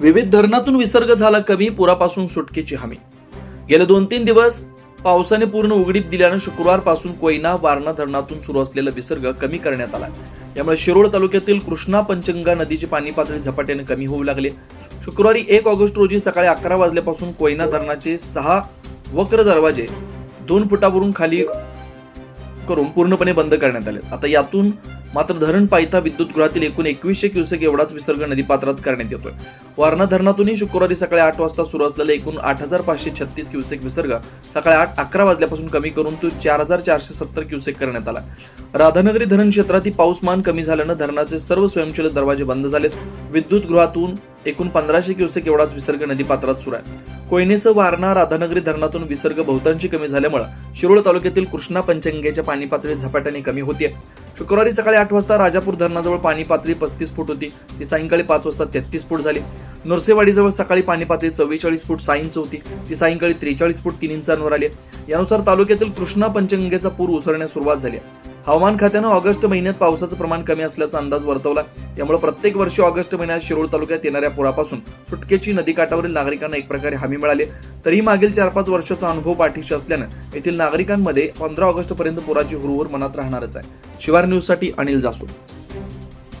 विविध धरणातून विसर्ग झाला कमी पुरापासून सुटकेची हमी. गेले दोन तीन दिवस पावसाने पूर्ण उघडीप दिल्यानं शुक्रवारपासून कोयना वारणा धरणातून सुरू असलेला विसर्ग कमी करण्यात आला. यामुळे शिरोळ तालुक्यातील कृष्णा पंचगंगा नदीची पाणी पातळी झपाट्याने कमी होऊ लागली. शुक्रवारी एक ऑगस्ट रोजी सकाळी अकरा वाजल्यापासून कोयना धरणाचे सहा वक्र दरवाजे दोन फुटावरून खाली करून पूर्णपणे बंद करण्यात आले. आता यातून मात्र धरण पायथा विद्युतगृहातील एकूण एकवीसशे क्युसेक एवढाच विसर्ग नदीपात्रात करण्यात येतोय. वारणा धरणातूनही शुक्रवारी सकाळी आठ वाजता सुरू असलेला एकूण आठ हजार पाचशे छत्तीस क्युसेक विसर्ग सकाळी आठ अकरा वाजल्यापासून कमी करून तो चार हजार चारशे सत्तर क्युसेक करण्यात आला. राधानगरी धरण क्षेत्रातील पाऊसमान कमी झाल्यानं धरणाचे सर्व स्वयंचलित दरवाजे बंद झालेत. विद्युत गृहातून एकूण पंधराशे क्युसेक एवढाच विसर्ग नदीपात्रात सुरू आहे. कोयनेसह वारणा राधानगरी धरणातून विसर्ग बहुतांशी कमी झाल्यामुळे शिरोळ तालुक्यातील कृष्णा पंचंगेच्या पाणी पातळी झपाट्याने कमी होते शुक्रवारी सकाळी आठ वाजता राजापूर धरणाजवळ पाणी पातळी पस्तीस फूट होती. ती सायंकाळी पाच वाजता तेहतीस फूट झाली. नरसेवाडीजवळ सकाळी पाणी पातळी चव्वेचाळीस फूट सहा इंच होती. ती सायंकाळी त्रेचाळीस फूट तीन इंचांवर आली यानुसार तालुक्यातील कृष्णा पंचगंगेचा पूर उसरण्यास सुरुवात झाली हवामान खात्यानं ऑगस्ट महिन्यात पावसाचं प्रमाण कमी असल्याचा अंदाज वर्तवला. त्यामुळे प्रत्येक वर्षी ऑगस्ट महिन्यात शिरोळ तालुक्यात येणाऱ्या पुरापासून सुटकेची नदीकाठावरील नागरिकांना एक प्रकारे हमी मिळाली. तरी मागील चार पाच वर्षाचा अनुभव पाठीशी असल्यानं येथील नागरिकांमध्ये पंधरा ऑगस्ट पर्यंत पुराची हुरहुर मनात राहणारच आहे. शिवार न्यूजसाठी अनिल जासू.